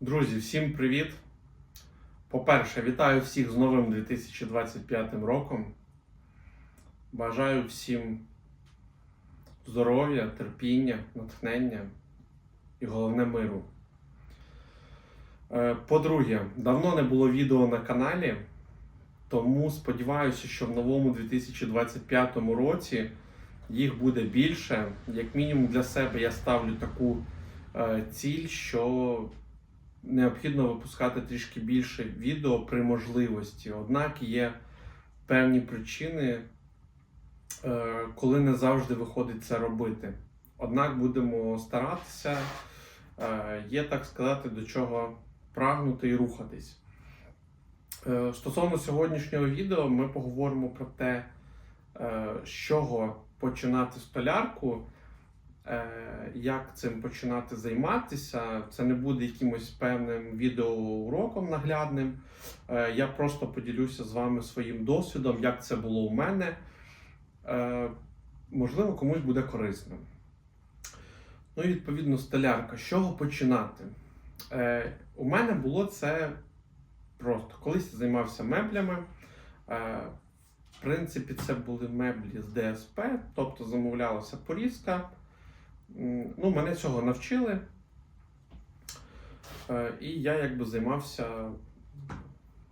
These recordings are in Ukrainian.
Друзі, всім привіт! По-перше, вітаю всіх з новим 2025 роком. Бажаю всім здоров'я, терпіння, натхнення і головне миру. Е, По-друге, давно не було відео на каналі, тому сподіваюся, що в новому 2025 році їх буде більше. Як мінімум для себе я ставлю таку е, ціль, що необхідно випускати трішки більше відео при можливості. Однак є певні причини, е, коли не завжди виходить це робити. Однак будемо старатися, Е, є так сказати, до чого прагнути і рухатись. Е, Стосовно сьогоднішнього відео, ми поговоримо про те, з чого починати столярку, як цим починати займатися. Це не буде якимось певним відеоуроком наглядним. Е, Я просто поділюся з вами своїм досвідом, як це було у мене. Е, Можливо, комусь буде корисним. Ну і відповідно столярка. З чого починати? Е, У мене було це просто. Колись я займався меблями. Е, в принципі, це були меблі з ДСП, тобто замовлялася порізка. Ну, мене цього навчили. Е, І я якби займався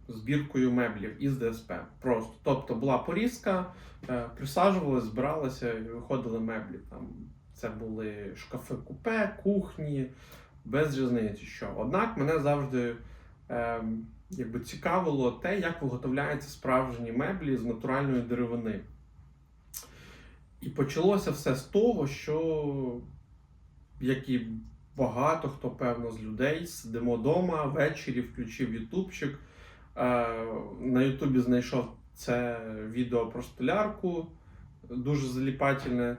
збіркою меблів із ДСП. Просто. Тобто була порізка, е, присаджувалась, збиралася і виходили меблі. Там це були шкафи купе, кухні, без різниці що. Однак мене завжди е, якби цікавило те, як виготовляються справжні меблі з натуральної деревини. І почалося все з того, що, як і багато хто, певно, з людей, сидимо вдома, ввечері включив ютубчик. Е, на Ютубі знайшов це відео про столярку, дуже заліпательне.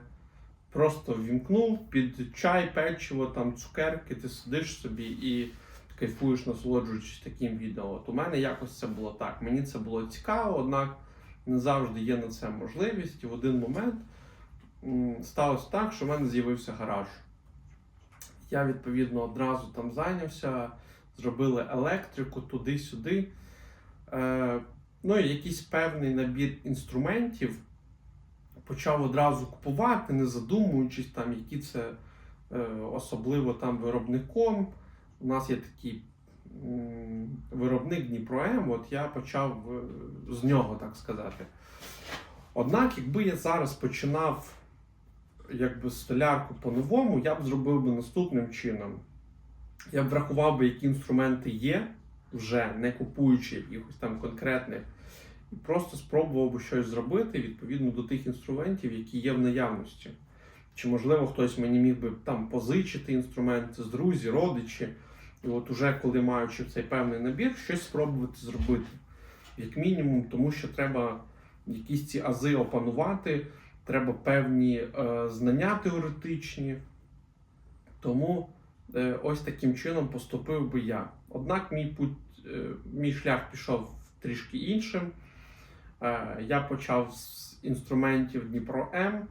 Просто ввімкнув під чай, печиво, там цукерки, ти сидиш собі і кайфуєш, насолоджуючись таким відео. От у мене якось це було так. Мені це було цікаво, однак не завжди є на це можливість. І в один момент сталося так, що в мене з'явився гараж. Я відповідно одразу там зайнявся, зробили електрику туди-сюди. Е, ну і якийсь певний набір інструментів почав одразу купувати, не задумуючись, там, які це е, особливо там виробником. У нас є такий м, виробник Дніпром, от я почав е, з нього, так сказати. Однак, якби я зараз починав якби, столярку по-новому, я б зробив би наступним чином. Я б врахував би, які інструменти є, вже не купуючи якихось там конкретних і просто спробував би щось зробити відповідно до тих інструментів, які є в наявності. Чи, можливо, хтось мені міг би там позичити інструменти з друзі, родичі, і от уже коли маючи цей певний набір, щось спробувати зробити. Як мінімум, тому що треба якісь ці ази опанувати, треба певні е, знання теоретичні. Тому е, ось таким чином поступив би я. Однак мій путь, е, мій шлях пішов трішки іншим. Е, Я почав з інструментів Дніпро М.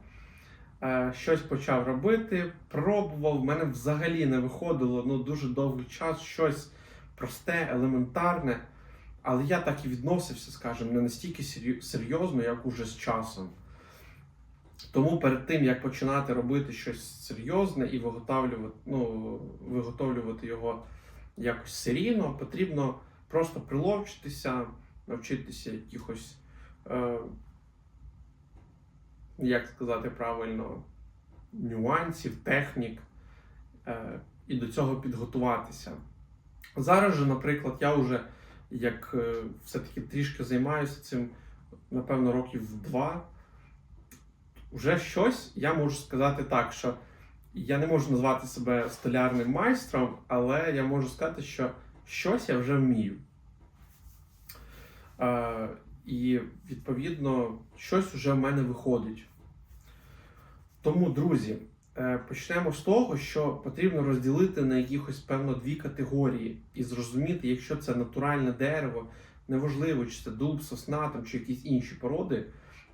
Е, Щось почав робити, пробував. В мене взагалі не виходило ну, дуже довгий час щось просте, елементарне. Але я так і відносився, скажімо, не настільки серйозно, як уже з часом. Тому перед тим, як починати робити щось серйозне і виготовлювати, ну, виготовлювати його якось серійно, потрібно просто приловчитися, навчитися якихось, е, як сказати правильно, нюансів, технік е, і до цього підготуватися. Зараз же, наприклад, я вже як е, все-таки трішки займаюся цим, напевно, років два. Вже щось я можу сказати так, що я не можу назвати себе столярним майстром, але я можу сказати, що щось я вже вмію. Е, і відповідно щось вже в мене виходить. Тому, друзі, е, почнемо з того, що потрібно розділити на якихось певно дві категорії і зрозуміти, якщо це натуральне дерево, неважливо, чи це дуб, сосна там, чи якісь інші породи.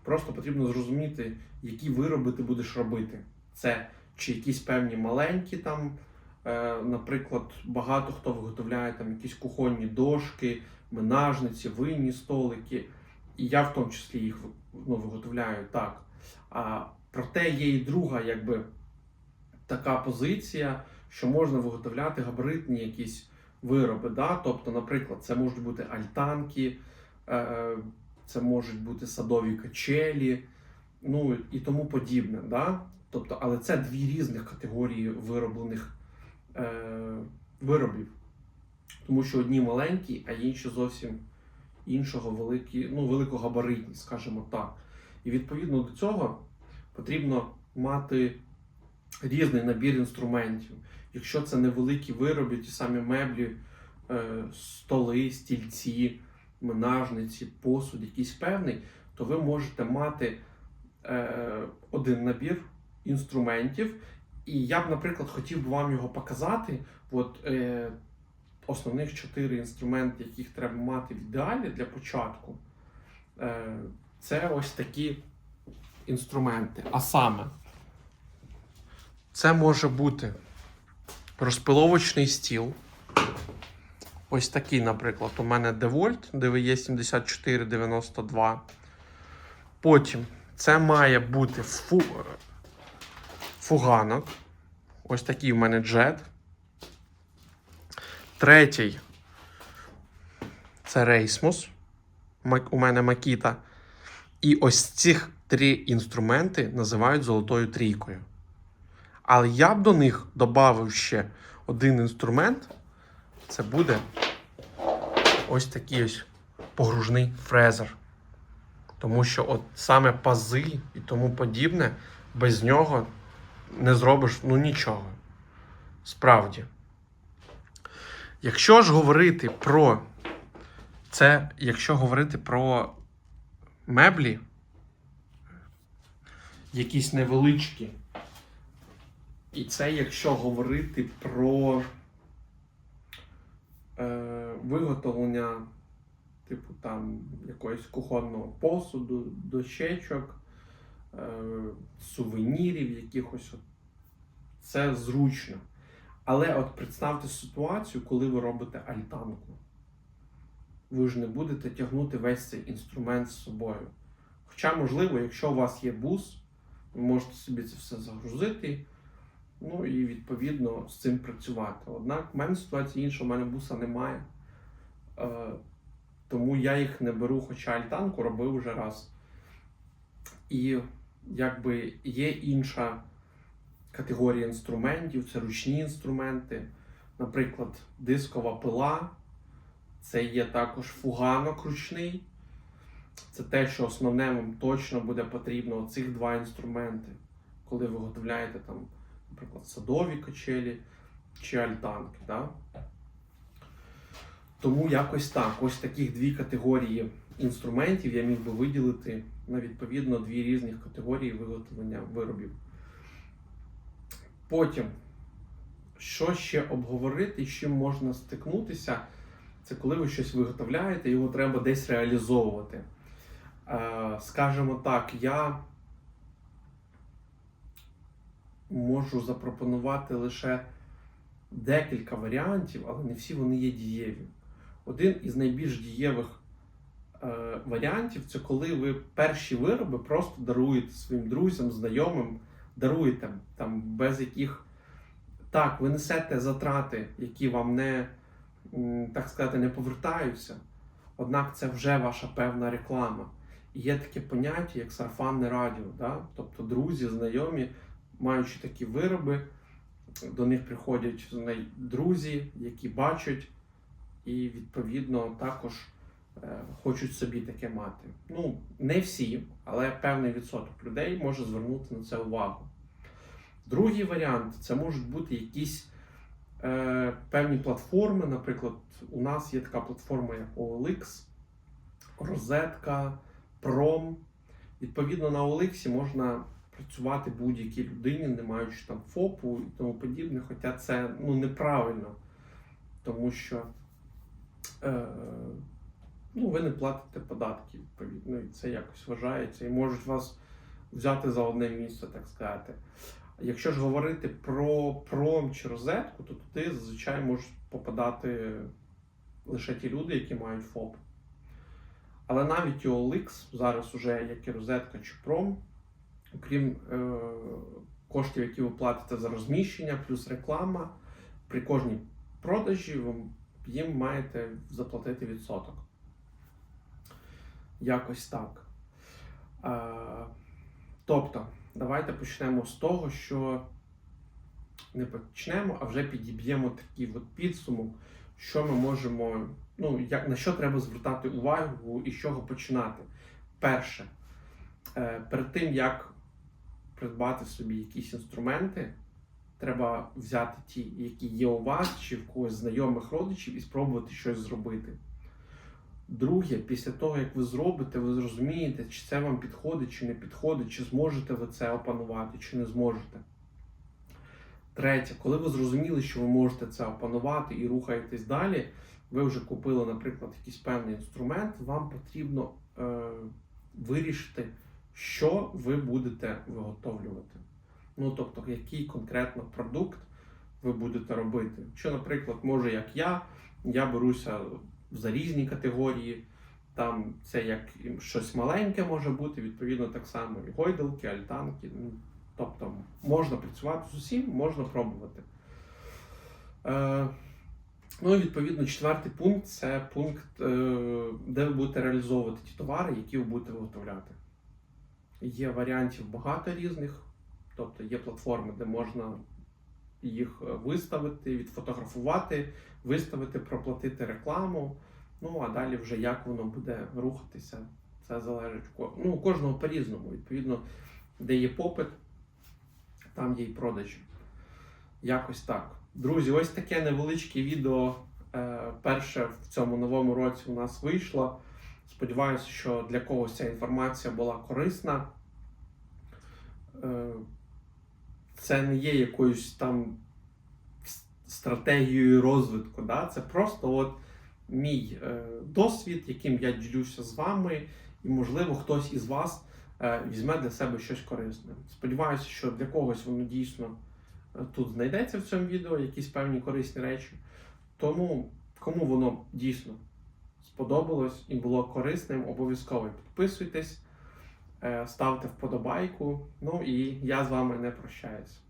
Просто потрібно зрозуміти, які вироби ти будеш робити. Це чи якісь певні маленькі там Е, Наприклад, багато хто виготовляє там якісь кухонні дошки, менажниці, винні столики. І я в тому числі їх ну, виготовляю так. А проте є і друга, якби така позиція, що можна виготовляти габаритні якісь вироби. Да? Тобто, наприклад, це можуть бути альтанки, е, це можуть бути садові качелі, ну і тому подібне. Да? Тобто, але це дві різних категорії вироблених е, виробів. Тому що одні маленькі, а інші зовсім іншого великі, ну, великогабаритні, скажімо так. І відповідно до цього потрібно мати різний набір інструментів. Якщо це невеликі вироби, ті самі меблі, е, столи, стільці, менажниці, посуд, якийсь певний, то ви можете мати е, один набір інструментів. І я б, наприклад, хотів би вам його показати. От, е, основних чотири інструменти, яких треба мати в ідеалі для початку, е, це ось такі інструменти. А саме, це може бути розпиловочний стіл. Ось такий, наприклад, у мене DeWalt DVE 7492. Потім це має бути фу... фуганок. Ось такий у мене джет. Третій це Рейсмус. У мене Макіта. І ось цих три інструменти називають золотою трійкою. Але я б до них додав ще один інструмент. Це буде ось такий ось погружний фрезер. Тому що от саме пази і тому подібне, без нього не зробиш ну нічого. Справді. Якщо ж говорити про це, якщо говорити про меблі, якісь невеличкі, і це якщо говорити про е, виготовлення, типу там якогось кухонного посуду, дощечок, е, сувенірів, якихось, це зручно. Але от представте ситуацію, коли ви робите альтанку. Ви ж не будете тягнути весь цей інструмент з собою. Хоча, можливо, якщо у вас є бус, ви можете собі це все загрузити, ну і відповідно з цим працювати. Однак в мене ситуація інша, у мене буса немає. Е, тому я їх не беру, хоча альтанку робив вже раз. І якби є інша категорія інструментів, це ручні інструменти. Наприклад, дискова пила, це є також фуганок ручний. Це те, що основне вам точно буде потрібно цих два інструменти, коли ви виготовляєте там, наприклад, садові качелі чи альтанки. Да? Тому якось так. Ось таких дві категорії інструментів я міг би виділити на відповідно дві різних категорії виготовлення виробів. Потім, що ще обговорити, з чим можна стикнутися, це коли ви щось виготовляєте, його треба десь реалізовувати. Е, Скажімо так, я можу запропонувати лише декілька варіантів, але не всі вони є дієві. Один із найбільш дієвих е, варіантів це коли ви перші вироби просто даруєте своїм друзям, знайомим даруєте там без яких так, ви несете затрати, які вам не так сказати не повертаються. Однак це вже ваша певна реклама. І є таке поняття, як сарафанне радіо. Да? Тобто друзі, знайомі, маючи такі вироби, до них приходять друзі, які бачать, і відповідно також е, хочуть собі таке мати. Ну, не всі, але певний відсоток людей може звернути на це увагу. Другий варіант це можуть бути якісь е, певні платформи. Наприклад, у нас є така платформа, як OLX, Розетка, Prom. Відповідно, на OLX можна працювати будь-якій людині, не маючи там ФОПу і тому подібне. Хоча це ну, неправильно, тому що ну, ви не платите податки, відповідно, і це якось вважається, і можуть вас взяти за одне місце, так сказати. Якщо ж говорити про пром чи розетку, то туди зазвичай можуть попадати лише ті люди, які мають ФОП. Але навіть у OLX зараз уже як і розетка чи пром, окрім е, коштів, які ви платите за розміщення, плюс реклама, при кожній продажі ви їм маєте заплатити відсоток. Якось так. Е, тобто, давайте почнемо з того, що не почнемо, а вже підіб'ємо такий от підсумок, що ми можемо, ну, як, на що треба звертати увагу і з чого починати. Перше, е, перед тим як придбати собі якісь інструменти, треба взяти ті, які є у вас, чи в когось знайомих родичів, і спробувати щось зробити. Друге, після того, як ви зробите, ви зрозумієте, чи це вам підходить, чи не підходить, чи зможете ви це опанувати, чи не зможете. Третє, коли ви зрозуміли, що ви можете це опанувати і рухаєтесь далі, ви вже купили, наприклад, якийсь певний інструмент, вам потрібно е, вирішити, що ви будете виготовлювати. Ну, тобто, який конкретно продукт ви будете робити. Що, наприклад, може, як я, я беруся за різні категорії. Там це як щось маленьке може бути, відповідно, так само і гойдалки, альтанки. Ну, Тобто можна працювати з усім, можна пробувати. Е, ну і відповідно, четвертий пункт це пункт, е, де ви будете реалізовувати ті товари, які ви будете виготовляти. Є варіантів багато різних, тобто є платформи, де можна їх виставити, відфотографувати, виставити, проплатити рекламу. Ну а далі вже як воно буде рухатися, це залежить ну, кожного по-різному. Відповідно, де є попит, там є і продажі. Якось так. Друзі, ось таке невеличке відео. е, Перше в цьому новому році у нас вийшло. Сподіваюся, що для когось ця інформація була корисна. Це не є якоюсь там стратегією розвитку. Да? Це просто от мій е, досвід, яким я ділюся з вами, і, можливо, хтось із вас е, візьме для себе щось корисне. Сподіваюся, що для когось воно дійсно е, тут знайдеться в цьому відео, якісь певні корисні речі. Тому, кому воно дійсно сподобалось і було корисним, обов'язково підписуйтесь, ставте вподобайку. Ну і я з вами не прощаюсь.